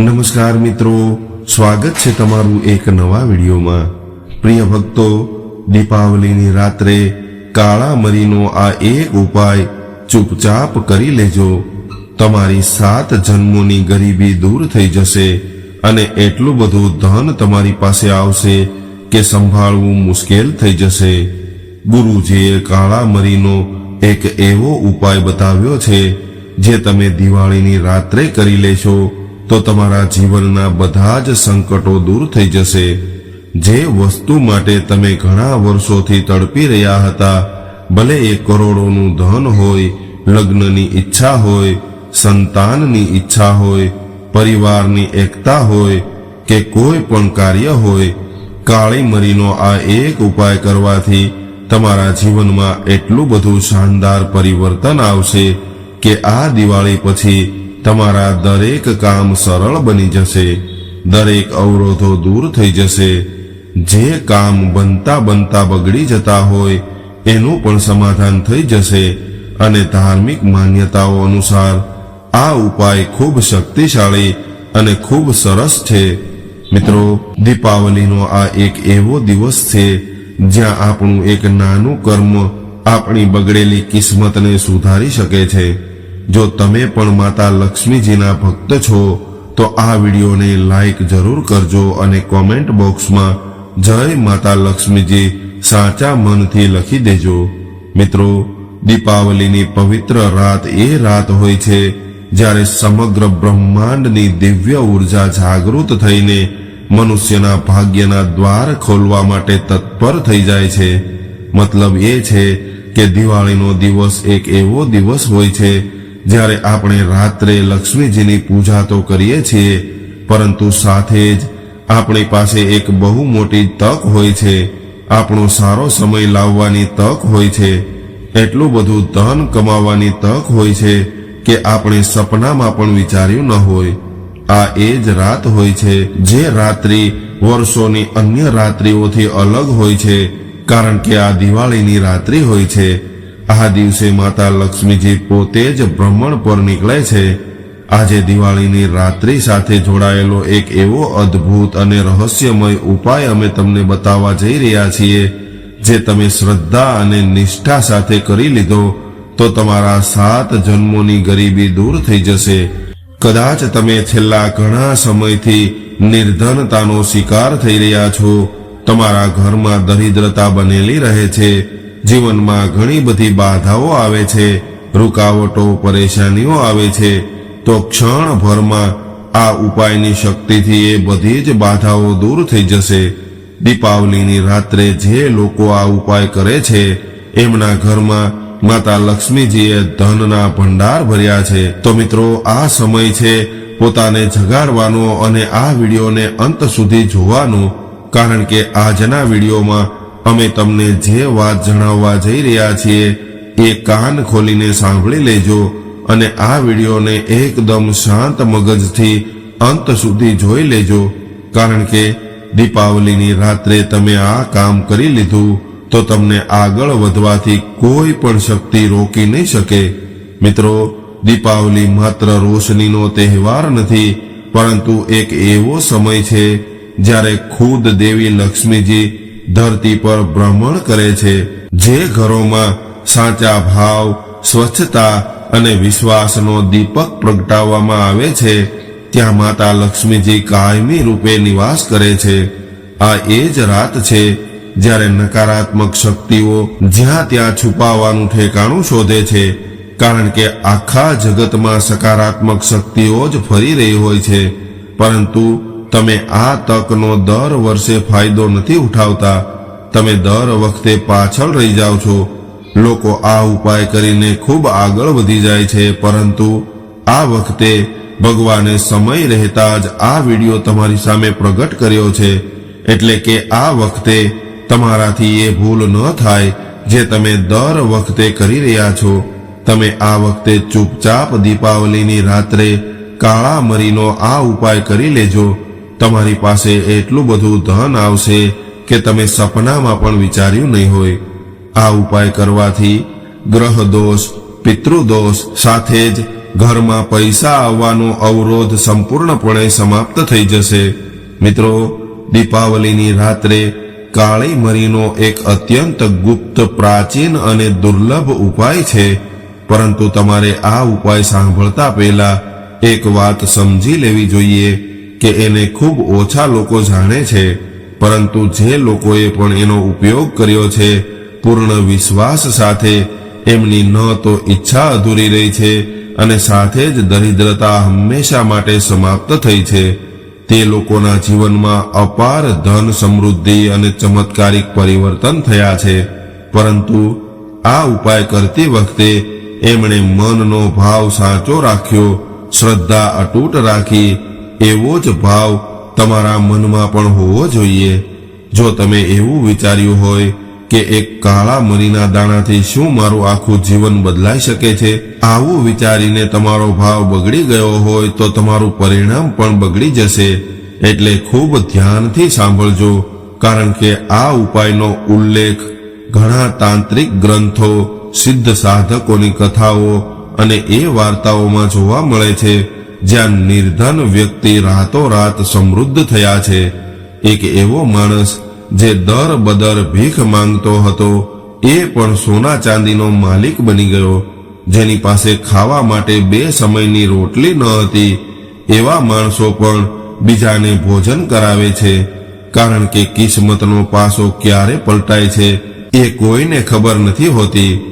નમસ્કાર મિત્રો, સ્વાગત છે તમારું એક નવા વિડીયોમાં. પ્રિય ભક્તો, દીપાવલીની રાત્રે કાળા મરીનો આ એક ઉપાય ચૂપચાપ કરી લેજો. તમારી સાત જન્મોની ગરીબી દૂર થઈ જશે અને એટલું બધું ધન તમારી પાસે આવશે કે સંભાળવું મુશ્કેલ થઈ જશે. ગુરુજીએ કાળા મરીનો એક એવો ઉપાય બતાવ્યો છે, જે તમે દિવાળીની રાત્રે કરી લેશો. તો તમારા જીવનના બધા જ સંકટો દૂર થઈ જશે. જે વસ્તુ માટે તમે ઘણા વર્ષોથી તડપી રહ્યા હતા, ભલે એ કરોડોનું ધન હોય, લગ્નની ઈચ્છા હોય, સંતાનની ઈચ્છા હોય, પરિવારની એકતા હોય, કે કોઈ પણ કાર્ય હોય કાળી મરીનો આ એક ઉપાય કરવાથી તમારા જીવનમાં એટલું બધું શાનદાર પરિવર્તન આવશે કે આ દિવાળી પછી તમારા દરેક કામ સરળ બની જશે, દરેક અવરોધો દૂર થઈ જશે. જે કામ બનતા બનતા બગડી જતા હોય, એનું પણ સમાધાન થઈ જશે અને ધાર્મિક માન્યતાઓ અનુસાર આ ઉપાય ખૂબ શક્તિશાળી અને ખૂબ સરસ છે. મિત્રો, દીપાવલીનો આ એક એવો દિવસ છે, જ્યાં આપણું એક નાનું કર્મ આપણી બગડેલી કિસ્મતને સુધારી શકે છે. જો તમે પણ માતા લક્ષ્મીજીના ભક્ત છો, તો આ વિડીયોને લાઈક જરૂર કરજો અને કોમેન્ટ બોક્સમાં જય માતા લક્ષ્મીજી સાચા મનથી લખી દેજો. મિત્રો, દીપાવલીની પવિત્ર રાત એ રાત હોય છે, જ્યારે સમગ્ર બ્રહ્માંડની દિવ્ય ઊર્જા જાગૃત થઈને મનુષ્યના ભાગ્યના દ્વાર ખોલવા માટે તત્પર થઈ જાય છે. મતલબ એ છે કે દિવાળીનો દિવસ એક એવો દિવસ હોય છે જ્યારે આપણે રાત્રે લક્ષ્મીજીની પૂજા તો કરીએ છીએ, પરંતુ સાથે જ આપણી પાસે એક બહુ મોટી તક હોય છે. આપણો સારો સમય લાવવાની તક હોય છે. એટલું બધું ધન કમાવાની તક હોય છે કે આપણે સપનામાં પણ વિચાર્યું ન હોય. આ એ જ રાત હોય છે જે રાત્રિ વર્ષોની અન્ય રાત્રિઓથી અલગ હોય છે, કારણ કે આ દિવાળીની રાત્રિ હોય છે. આ દિવસે માતા લક્ષ્મીજી પોતે જ ભ્રમણ પર નીકળે છે. આજે દિવાળીની રાત્રિ સાથે જોડાયેલો એક એવો અદ્ભુત અને રહસ્યમય ઉપાય અમે તમને બતાવવા જઈ રહ્યા છીએ, જે તમે શ્રદ્ધા અને નિષ્ઠા સાથે કરી લીધો, તો તમારા સાત જન્મોની ગરીબી દૂર થઈ જશે. કદાચ તમે છેલ્લા ઘણા સમયથી નિર્ધનતાનો શિકાર થઈ રહ્યા છો. તમારા ઘરમાં દરિદ્રતા બનેલી રહે છે. જીવનમાં ઘણી બધી બાધાઓ આવે છે, રૂકાવટો, પરેશાનીઓ આવે છે, તો ક્ષણભરમાં આ ઉપાયની શક્તિથી એ બધી જ બાધાઓ દૂર થઈ જશે. દીપાવલીની રાત્રે જે લોકો આ ઉપાય કરે છે, એમના ઘરમાં માતા લક્ષ્મીજીએ ધનના ભંડાર ભર્યા છે. તો મિત્રો, આ સમય છે પોતાને જગાડવાનો અને આ વિડીયોને અંત સુધી જોવાનો, કારણ કે આજના વિડીયોમાં અમે તમને જે વાત જણાવવા જઈ રહ્યા છીએ, એ કાન ખોલીને સાંભળી લેજો અને આ વિડીયોને એકદમ શાંત મગજથી અંત સુધી જોઈ લેજો. કારણ કે દીપાવલીની રાત્રે તમે આ કામ કરી લીધું, તો તમને આગળ વધવાથી કોઈ પણ શક્તિ રોકી નહીં શકે. મિત્રો, દીપાવલી માત્ર રોશનીનો તહેવાર નથી, પરંતુ એક એવો સમય છે જ્યારે ખુદ દેવી લક્ષ્મીજી ધરતી પર ભ્રમણ કરે છે, જે ઘરોમાં સાચા ભાવ, સ્વચ્છતા અને વિશ્વાસનો દીપક પ્રગટાવવામાં આવે છે, ત્યાં માતા લક્ષ્મીજી કાયમી રૂપે નિવાસ કરે છે. આ એ જ રાત છે જ્યારે નકારાત્મક શક્તિઓ જ્યાં ત્યાં છુપાવાનું ઠેકાણું શોધે છે, કારણ કે આખા જગતમાં સકારાત્મક શક્તિઓ જ ફરી રહી હોય છે. પરંતુ તમે આ તકનો દર વર્ષે ફાયદો નથી ઉઠાવતા. તમે દર વખતે પાછળ રહી જાઓ છો. લોકો આ ઉપાય કરીને ખૂબ આગળ વધી જાય છે, પરંતુ આ વખતે ભગવાને સમય રહેતા જ આ વીડિયો તમારી સામે પ્રગટ કર્યો છે. એટલે કે આ વખતે તમારાથી એ ભૂલ ન થાય જે તમે દર વખતે કરી રહ્યા છો. તમે આ વખતે ચૂપચાપ દીપાવલીની રાત્રે કાળા મરીનો આ ઉપાય કરી લેજો. તમારી પાસે એટલું બધું ધન આવશે કે તમે સપનામાં પણ વિચાર્યું નહીં હોય. આ ઉપાય કરવાથી ગ્રહ દોષ પિતૃદોષ સાથે જ ઘરમાં પૈસા આવવાનો અવરોધ સંપૂર્ણપણે સમાપ્ત થઈ જશે. મિત્રો, દીપાવલીની રાત્રે કાળી મરીનો એક અત્યંત ગુપ્ત, પ્રાચીન અને દુર્લભ ઉપાય છે. પરંતુ તમારે આ ઉપાય સાંભળતા પહેલા એક વાત સમજી લેવી જોઈએ. કે એને ખૂબ ઓછા લોકો જાણે છે, પરંતુ જે લોકોએ પણ એનો ઉપયોગ કર્યો છે, પૂર્ણ વિશ્વાસ સાથે એમની ન તો ઈચ્છા અધૂરી રહી છે અને સાથે જ દરિદ્રતા હંમેશા માટે સમાપ્ત થઈ છે. તે લોકોના જીવનમાં અપાર ધન સમૃદ્ધિ અને ચમત્કારિક પરિવર્તન થયા છે, પરંતુ આ ઉપાય કરતી વખતે એમણે મનનો ભાવ સાચો રાખ્યો, શ્રદ્ધા અતૂટ રાખી એવો જ ભાવ તમારા મનમાં પણ હોવો જોઈએ. જો તમે એવું વિચાર્યું હોય કે એક કાળા મરીના દાણાથી શું મારું આખું જીવન બદલાઈ શકે છે, આવું વિચારીને તમારો ભાવ બગડી ગયો હોય તો તમારું પરિણામ પણ બગડી જશે. એટલે ખૂબ ધ્યાનથી સાંભળજો, કારણ કે આ ઉપાયનો ઉલ્લેખ ઘણા તાંત્રિક ગ્રંથો, સિદ્ધ સાધકોની કથાઓ અને એ વાર્તાઓમાં જોવા મળે છે. જ્યાં નિર્ધન વ્યક્તિ રાતોરાત સમૃદ્ધ થયા છે, એક એવો માણસ જે દર બદર ભીખ માંગતો હતો, એ પણ સોના ચાંદીનો માલિક બની ગયો, જેની પાસે ખાવા માટે બે સમયની રોટલી ન હતી, એવા માણસો પણ બીજાને ભોજન કરાવે છે, કારણ કે કિસ્મતનો પાસો ક્યારે પલટાય છે, એ કોઈને ખબર નથી હોતી.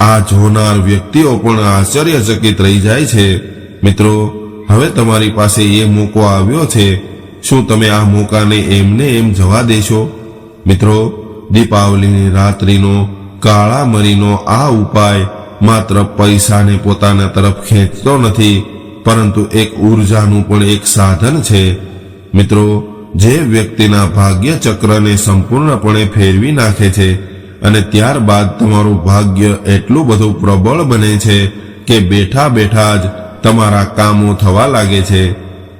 આ જોનાર વ્યક્તિઓ પણ આશ્ચર્યચકિત રહી જાય છે. મિત્રો હવે તમારી પાસે એ મોકો આવ્યો છે, શું તમે આ મોકાને એમને એમ જવા દેશો? મિત્રો, દીપાવલીની રાત્રિનો કાળા મરીનો આ ઉપાય માત્ર પૈસાને પોતાના તરફ ખેંચતો નથી, પરંતુ એક ઉર્જાનું પણ એક સાધન છે. મિત્રો, જે વ્યક્તિના ભાગ્ય ચક્રને સંપૂર્ણપણે ફેરવી નાખે છે અને ત્યારબાદ તમારું ભાગ્ય એટલું બધું પ્રબળ બને છે કે બેઠા બેઠા જ તમારા કામો થવા લાગે છે,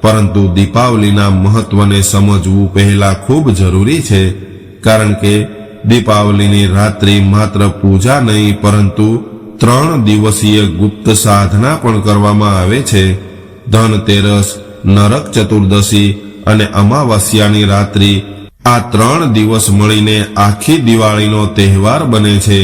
પરંતુ દીપાવલીના મહત્વને સમજવું પહેલા ખૂબ જરૂરી છે, કારણ કે દીપાવલીની રાત્રિ માત્ર પૂજા નહીં, પરંતુ ત્રણ દિવસીય ગુપ્ત સાધના પણ કરવામાં આવે છે. ધનતેરસ નરક ચતુર્દશી અને અમાવસ્યાની રાત્રિ આ ત્રણ દિવસ મળીને આખી દિવાળીનો તહેવાર બને છે,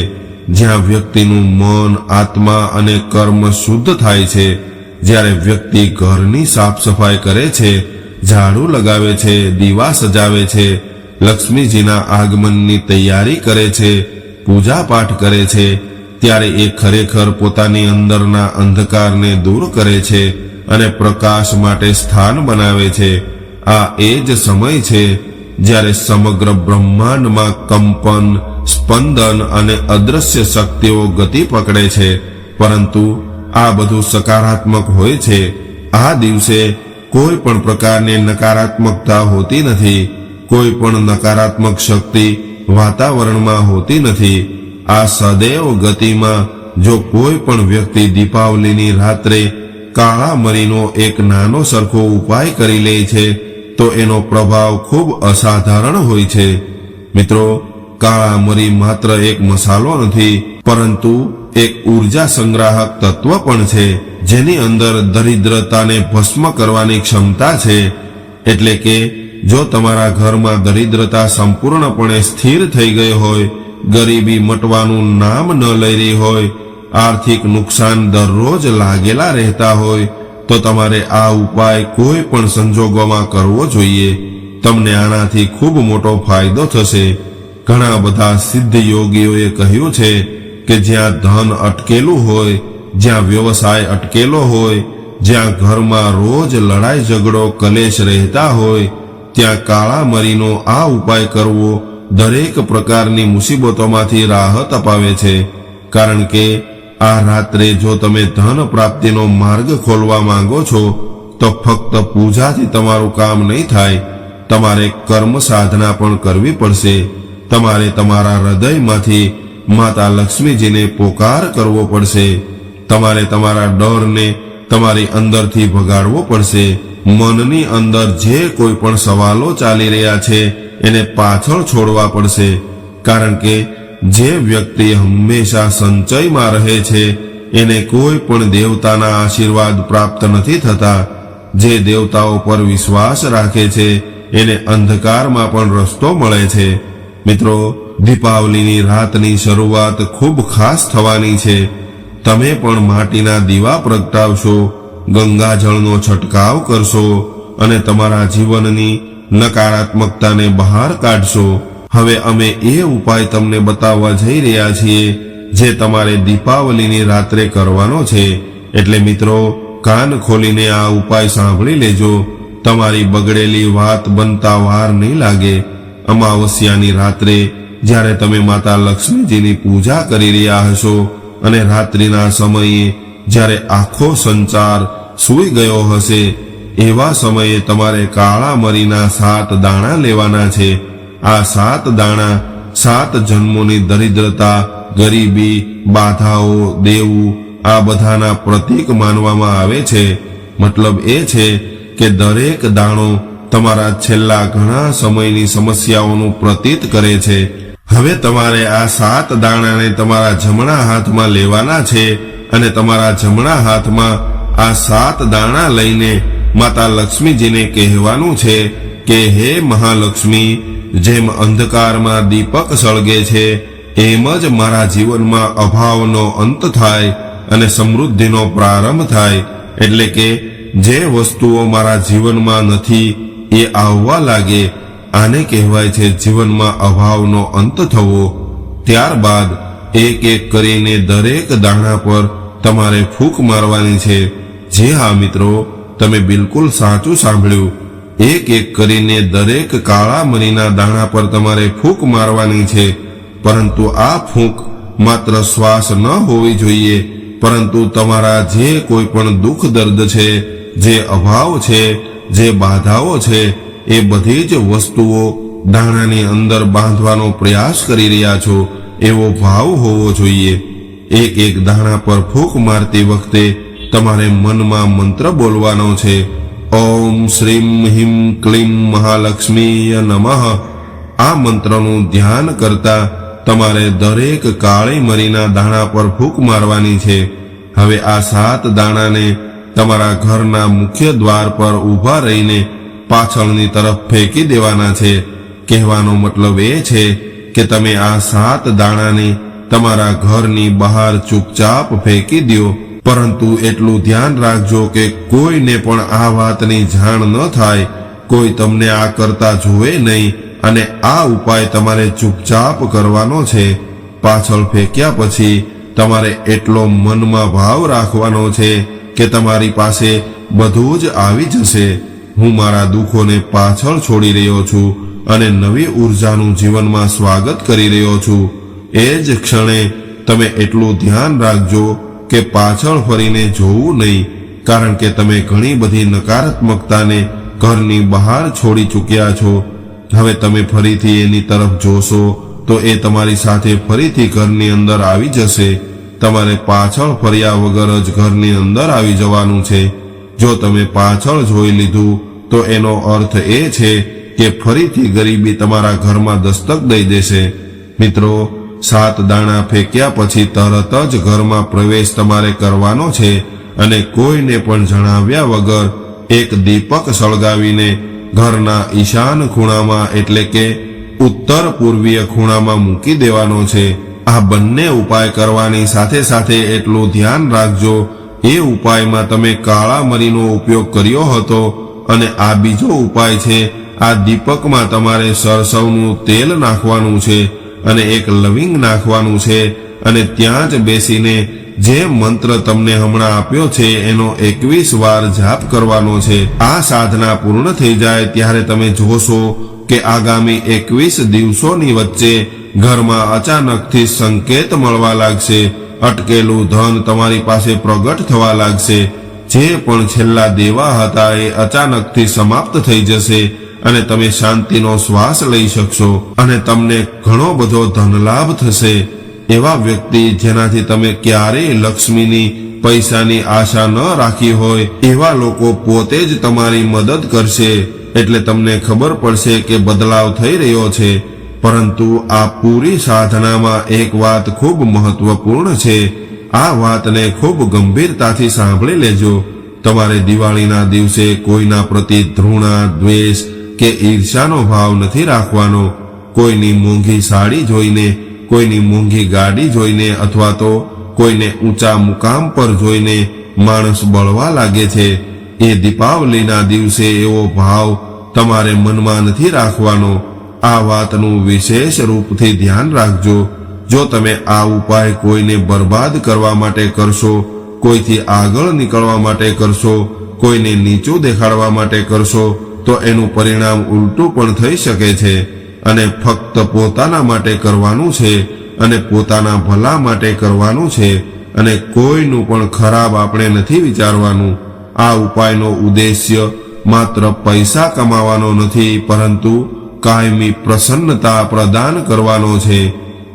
જ્યાં વ્યક્તિનું મન, આત્મા અને કર્મ શુદ્ધ થાય છે. જ્યારે વ્યક્તિ ઘરની સાફ સફાઈ કરે છે, ઝાડુ લગાવે છે, દીવા સજાવે છે, લક્ષ્મીજીના આગમનની તૈયારી કરે છે પૂજા પાઠ કરે છે, ત્યારે એ ખરેખર પોતાની અંદરના અંધકારને દૂર કરે છે અને પ્રકાશ માટે સ્થાન બનાવે છે. આ એ જ સમય છે જ્યારે સમગ્ર બ્રહ્માંડમાં કંપન, સ્પંદન અને અદ્રશ્ય શક્તિઓ ગતિ પકડે છે, પરંતુ આ બધું સકારાત્મક હોય છે. આ દિવસે કોઈ પણ પ્રકારની નકારાત્મકતા હોતી નથી. કોઈ પણ નકારાત્મક શક્તિ વાતાવરણમાં હોતી નથી. આ સદૈવ ગતિમાં જો કોઈ પણ વ્યક્તિ દીપાવલીની રાત્રે કાળા મરીનો એક નાનો સરખો ઉપાય કરી લે છે, તો એનો પ્રભાવ ખૂબ અસાધારણ હોય છે. મિત્રો, કાળા મરી માત્ર એક મસાલો નથી, પરંતુ એક ઊર્જા સંગ્રાહક તત્વ પણ છે, જેની અંદર દરિદ્રતાને ભસ્મ કરવાની ક્ષમતા છે, એટલે કે જો તમારા ઘરમાં દરિદ્રતા સંપૂર્ણપણે સ્થિર થઈ ગઈ હોય, ગરીબી મટવાનું નામ ન લઈ રહી હોય, આર્થિક નુકસાન દરરોજ લાગેલા રહેતા હોય, તો તમારે આ ઉપાય કોઈ પણ સંજોગોમાં કરવો જોઈએ. તમને આનાથી ખૂબ મોટો ફાયદો થશે. ઘણા બધા સિદ્ધ યોગીઓએ કહ્યું છે કે જ્યાં ધન અટકેલું હોય, જ્યાં વ્યવસાય અટકેલો હોય, જ્યાં ઘરમાં રોજ લડાઈ ઝઘડો કલેશ રહેતા હોય, ત્યાં કાળા મરીનો આ ઉપાય કરવો દરેક પ્રકારની મુસીબતોમાંથી રાહત અપાવે છે. કારણ કે આ રાત્રે જો તમે ધન પ્રાપ્તિનો માર્ગ ખોલવા માંગો છો, તો ફક્ત પૂજાથી તમારું કામ નહીં થાય. તમારે કર્મ સાધના પણ કરવી પડશે. તમારે તમારા હૃદયમાંથી માતા લક્ષ્મીજીને પોકાર કરવો પડશે. તમારે તમારા ડરને તમારી અંદરથી ભગાડવો પડશે. મનની અંદર જે કોઈ પણ સવાલો ચાલી રહ્યા છે, એને પાછળ છોડવા પડશે. કારણ કે જે વ્યક્તિ હંમેશા સંચયમાં રહે છે, એને કોઈ પણ દેવતાના આશીર્વાદ પ્રાપ્ત નથી થતા. જે દેવતાઓ પર વિશ્વાસ રાખે છે, એને અંધકારમાં પણ રસ્તો મળે છે. મિત્રો દીપાવલીની રાતની શરૂઆત ખૂબ ખાસ થવાની છે. તમે પણ માટીના દીવા પ્રગટાવશો, ગંગાજળનો છંટકાવ કરશો અને તમારા જીવનની નકારાત્મકતાને બહાર કાઢશો. હવે અમે એ ઉપાય તમને બતાવવા જઈ રહ્યા છીએ જે તમારે દીપાવલીની રાત્રે કરવાનો છે. એટલે મિત્રો, કાન ખોલીને આ ઉપાય સાંભળી લેજો. તમારી બગડેલી વાત બનતા વાર નહીં લાગે. અમાવસ્યાની રાત્રે જ્યારે તમે માતા લક્ષ્મીજીની પૂજા કરી રહ્યા હશો અને રાત્રિના સમયે જ્યારે આખો સંચાર સૂઈ ગયો હશે, એવા સમયે તમારે કાળા મરીના સાત દાણા લેવાના છે. આ સાત દાણા સાત જન્મોની દરિદ્રતા, ગરીબી, બાધાઓ, દેવું, આ બધાના પ્રતીક માનવામાં આવે છે. મતલબ એ છે કે દરેક દાણો તમારા છેલ્લા ઘણા સમયની સમસ્યાઓનું પ્રતીત કરે છે. હવે તમારે આ સાત દાણાને તમારા જમણા હાથમાં લેવાના છે અને તમારા જમણા હાથમાં આ સાત દાણા લઈને માતા લક્ષ્મીજીને કહેવાનું છે કે, હે મહાલક્ષ્મી, જેમ અંધકારમાં દીપક સળગે છે, એમ જ મારા જીવનમાં અભાવનો અંત થાય અને સમૃદ્ધિનો પ્રારંભ થાય. એટલે કે, જે વસ્તુઓ મારા જીવનમાં નથી, એ આવવા લાગે આને કહેવાય છે જીવનમાં અભાવનો અંત થવો. ત્યારબાદ એક એક કરીને દરેક દાણા પર તમારે ફૂંક મારવાની છે. જે હા મિત્રો, તમે બિલકુલ સાચું સાંભળ્યું. એક એક કરીને દરેક કાળા મરીના દાણા પર તમારે ફૂંક મારવાની છે. પરંતુ આ ફૂંક માત્ર શ્વાસ ન હોવી જોઈએ. પરંતુ તમારા જે કોઈ પણ દુઃખ દર્દ છે, જે અભાવ છે, જે બાધાઓ છે એ બધી જ વસ્તુઓ દાણાની અંદર બાંધવાનો પ્રયાસ કરી રહ્યા છો, એવો ભાવ હોવો જોઈએ. એક એક દાણા પર ફૂંક મારતી વખતે તમારે મનમાં મંત્ર બોલવાનો છે. ઓમ શ્રીમ હિમ ક્લીમ મહાલક્ષ્મીય નમઃ. આ મંત્રનું ધ્યાન કરતા તમારે દરેક કાળી મરીના દાણા પર ફૂંક મારવાની છે. હવે આ સાત દાણાને તમારા ઘરના મુખ્ય દ્વાર પર ઊભા રહીને પાછળની તરફ ફેંકી દેવાના છે. કહેવાનો મતલબ એ છે કે તમે આ સાત દાણાને તમારા ઘરની બહાર ચૂપચાપ ફેંકી દો પરંતુ એટલું ધ્યાન રાખજો કે કોઈને પણ આ વાતની જાણ ન થાય. કોઈ તમને આ કરતા જોવે નહીં અને આ ઉપાય તમારે ચૂપચાપ કરવાનો છે. પાછળ ફેંક્યા પછી તમારે એટલો મનમાં ભાવ રાખવાનો છે કે તમારી પાસે બધું જ આવી જશે. હું મારા દુઃખોને પાછળ છોડી રહ્યો છું અને નવી ઉર્જાનું જીવનમાં સ્વાગત કરી રહ્યો છું. એ જ ક્ષણે તમે એટલું ધ્યાન રાખજો કે પાછળ ફરીને જોવું નહીં, કારણ કે તમે ઘણી બધી નકારાત્મકતાને ઘરની બહાર છોડી ચૂક્યા છો. હવે તમે ફરીથી એની તરફ જોશો તો એ તમારી સાથે ફરીથી ઘરની અંદર આવી જશે. તમારે પાછળ ફર્યા વગર જ ઘરની અંદર આવી જવાનું છે. જો તમે પાછળ જોઈ લીધું તો એનો અર્થ એ છે કે ફરીથી ગરીબી તમારા ઘરમાં દસ્તક દઈ દેશે. મિત્રો, સાત દાણા ફેંક્યા પછી તરત જ ઘરમાં પ્રવેશ તમારે કરવાનો છે અને કોઈને પણ જણાવ્યા વગર એક દીપક સળગાવીને ઘરના ઈશાન ખૂણામાં એટલે કે ઉત્તર પૂર્વીય ખૂણામાં મૂકી દેવાનો છે. આ બંને ઉપાય કરવાની સાથે સાથે એટલું ધ્યાન રાખજો. એ ઉપાયમાં તમે કાળા મરીનો ઉપયોગ કર્યો હતો અને આ બીજો ઉપાય છે, આ દીપકમાં તમારે સરસવનું તેલ નાખવાનું છે અને એક લવિંગ નાખવાનું છે અને ત્યાં જ બેસીને જે મંત્ર તમને હમણાં આપ્યો છે એનો એકવીસ વાર જાપ કરવાનો છે. આ સાધના પૂર્ણ થઈ જાય ત્યારે તમે જોશો કે આગામી એકવીસ દિવસોની વચ્ચે ઘરમાં અચાનકથી સંકેત મળવા લાગશે, અટકેલું ધન તમારી પાસે પ્રગટ થવા લાગશે જે પણ છેલ્લા દેવા હતા એ અચાનકથી સમાપ્ત થઈ જશે અને તમે શાંતિનો શ્વાસ લઈ શકશો અને તમને ઘણો બધો ધનલાભ થશે. એવા વ્યક્તિ જેનાથી તમે ક્યારેય લક્ષ્મીની પૈસાની આશા ન રાખી હોય, એવા લોકો પોતે જ તમારી મદદ કરશે. એટલે તમને ખબર પડશે કે બદલાવ થઈ રહ્યો છે. પરંતુ આ પૂરી સાધનામાં એક વાત ખૂબ મહત્વપૂર્ણ છે. આ વાતને ખૂબ ગંભીરતાથી સાંભળી લેજો. તમારે દિવાળીના દિવસે કોઈના પ્રતિ ધૃણા, દ્વેષ કે ઈર્ષાનો ભાવ નથી રાખવાનો. કોઈની મોંઘી સાડી જોઈને, કોઈની મોંઘી ગાડી જોઈને અથવા તો કોઈને ઊંચા મુકામ પર જોઈને માણસ બળવા લાગે છે. એ દીપાવલીના દિવસે એવો ભાવ તમારે મનમાં નથી રાખવાનો. આ વાતનું વિશેષ રૂપથી ધ્યાન રાખજો. જો તમે આ ઉપાય કોઈને બરબાદ કરવા માટે કરશો, કોઈથી આગળ નીકળવા માટે કરશો, કોઈને નીચું દેખાડવા માટે કરશો, તો એનું પરિણામ ઉલટું પણ થઈ શકે છે અને ફક્ત પોતાના માટે કરવાનું છે અને પોતાના ભલા માટે કરવાનું છે અને કોઈનું પણ ખરાબ આપણે નથી વિચારવાનું. આ ઉપાયનો ઉદ્દેશ્ય માત્ર પૈસા કમાવાનો નથી, પરંતુ કાયમી પ્રસન્નતા પ્રદાન કરવાનો છે.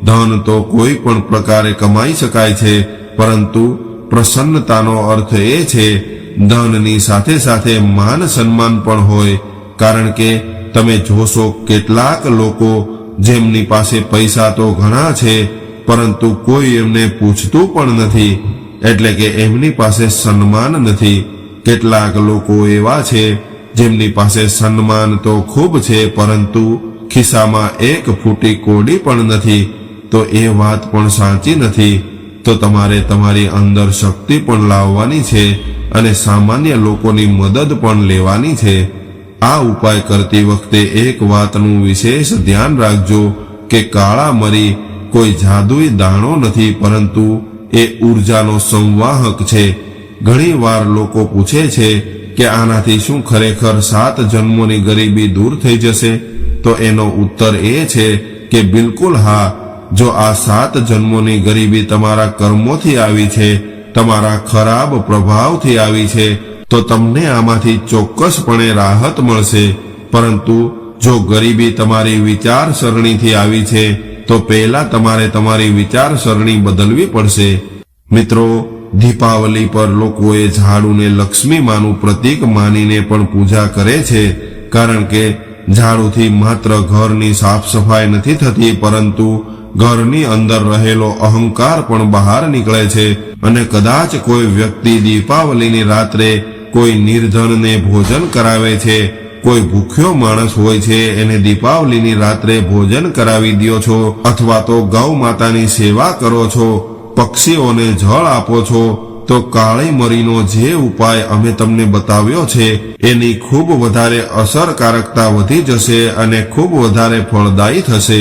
ધન તો કોઈ પણ પ્રકારે કમાઈ શકાય છે, પરંતુ પ્રસન્નતાનો અર્થ એ છે, ધનની સાથે સાથે માન સન્માન પણ હોય, કારણ કે તમે જોશો કેટલાક લોકો જેમની પાસે પૈસા તો ઘણા છે, પરંતુ કોઈ એમને પૂછતું પણ નથી, એટલે કે એમની પાસે સન્માન નથી. કેટલાક લોકો એવા છે, જેમની પાસે સન્માન તો ખૂબ છે, પરંતુ ખિસ્સામાં એક ફૂટી કોડી પણ નથી તો એ વાત પણ સાચી નથી. તો તમારે તમારી અંદર શક્તિ પણ લાવવાની છે અને સામાન્ય લોકોની મદદ પણ લેવાની છે. આ ઉપાય કરતી વખતે એક વાતનું વિશેષ ધ્યાન રાખજો કે કાળા મરી કોઈ જાદુઈ દાણો નથી, પરંતુ એ ઉર્જાનો સંવાહક છે. ઘણી વાર લોકો પૂછે છે કે આનાથી શું ખરેખર સાત જન્મોની ગરીબી દૂર થઈ જશે? તો એનો ઉત્તર એ છે કે બિલકુલ હા જો આ સાત જન્મોની ગરીબી તમારા કર્મોથી આવી છે, તમારા ખરાબ પ્રભાવથી આવી છે, તો તમને આમાંથી ચોક્કસપણે રાહત મળશે. પરંતુ જો ગરીબી તમારી વિચારસરણીથી આવી છે, તો પહેલા તમારે તમારી વિચારસરણી બદલવી પડશે. મિત્રો, દીપાવલી પર લોકોએ ઝાડુને લક્ષ્મી માનું પ્રતીક માનીને પણ પૂજા કરે છે, કારણ કે ઝાડુથી માત્ર ઘરની સાફ સફાઈ નથી થતી, પરંતુ ઘરની અંદર રહેલો અહંકાર પણ બહાર નીકળે છે અને કદાચ કોઈ વ્યક્તિ દીપાવલીની રાત્રે કોઈ નિર્ધનને ભોજન કરાવે છે, કોઈ ભૂખ્યો માણસ હોય છે, એને દીપાવલીની રાત્રે ભોજન કરાવી દ્યો છો અથવા તો ગૌ માતાની સેવા કરો છો, પક્ષીઓને જળ આપો છો, તો કાળી મરીનો જે ઉપાય અમે તમને બતાવ્યો છે, એની ખૂબ વધારે અસરકારકતા વધી જશે અને ખૂબ વધારે ફળદાયી થશે.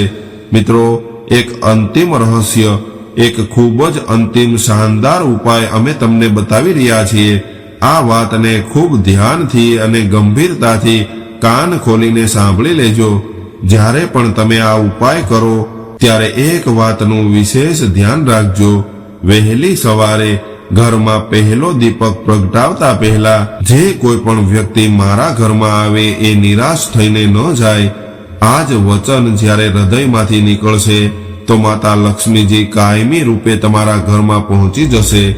મિત્રો એક અંતિમ રહસ્ય, એક ખૂબ જ અંતિમ શાનદાર ઉપાય અમે તમને બતાવી રહ્યા છીએ. આ વાતને ખૂબ ધ્યાનથી અને ગંભીરતાથી કાન ખોલીને સાંભળી લેજો. જ્યારે પણ તમે આ ઉપાય કરો, ત્યારે એક વાતનું વિશેષ ધ્યાન રાખજો. વહેલી સવારે ઘરમાં પહેલો દીપક પ્રગટાવતા પહેલા, જે કોઈ પણ વ્યક્તિ મારા ઘરમાં આવે એ નિરાશ થઈને ન જાય આ જ વચન જ્યારે હૃદયમાંથી નીકળશે, તો માતા લક્ષ્મીજી કાયમી રૂપે તમારા ઘરમાં પહોંચી જશે.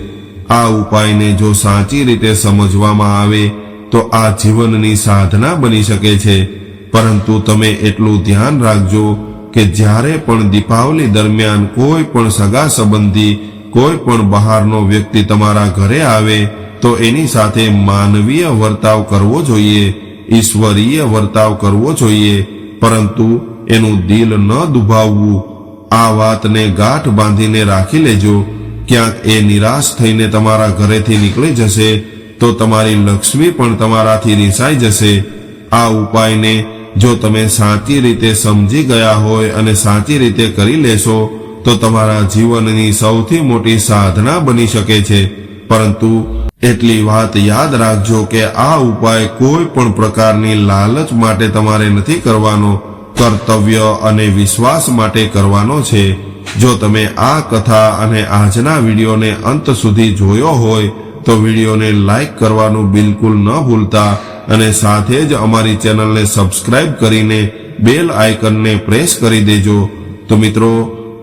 આ ઉપાયને જો સાચી રીતે સમજવામાં આવે, તો આ જીવનની સાધના બની શકે છે. પરંતુ તમે એટલું ધ્યાન રાખજો કે જ્યારે પણ દીપાવલી દરમિયાન કોઈ પણ સગા સંબંધી, કોઈ પણ બહારનો વ્યક્તિ તમારા ઘરે આવે, તો એની સાથે માનવીય વર્તાવ કરવો જોઈએ, ઈશ્વરીય વર્તાવ કરવો જોઈએ. પરંતુ એનું દિલ ન દુભાવવું, આ વાતને ગાંઠ બાંધીને રાખી લેજો. ક્યાંક એ નિરાશ થઈને તમારા ઘરેથી નીકળી જશે, તો તમારી લક્ષ્મી પણ તમારાથી રિસાઈ જશે. આ ઉપાયને જો તમે સાચી રીતે સમજી ગયા હોય અને સાચી રીતે કરી લેશો, તો તમારા જીવનની સૌથી મોટી સાધના બની શકે છે. પરંતુ એટલી વાત યાદ રાખજો કે આ ઉપાય કોઈ પણ પ્રકારની લાલચ માટે તમારે નથી કરવાનો, કર્તવ્ય અને વિશ્વાસ માટે કરવાનો છે. જો તમે આ કથા અને આજના વિડીયોને અંત સુધી જોયો હોય, તો વિડીયોને લાઈક કરવાનું બિલકુલ ન ભૂલતા અને સાથે જ અમારી ચેનલને સબસ્ક્રાઇબ કરીને બેલ આઇકનને પ્રેસ કરી દેજો. તો મિત્રો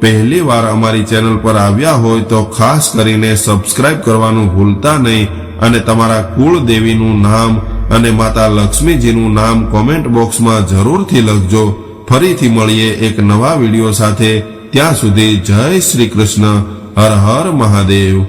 પહેલી વાર અમારી ચેનલ પર આવ્યા હોય તો ખાસ કરીને સબસ્ક્રાઇબ કરવાનું ભૂલતા નહીં અને તમારા કુળ દેવીનું નામ અને માતા લક્ષ્મીજીનું નામ કોમેન્ટ બોક્સમાં જરૂરથી લખજો. ફરીથી મળીએ એક નવા વીડિયો સાથે. ત્યાં સુધી જય શ્રી કૃષ્ણ. હર હર મહાદેવ.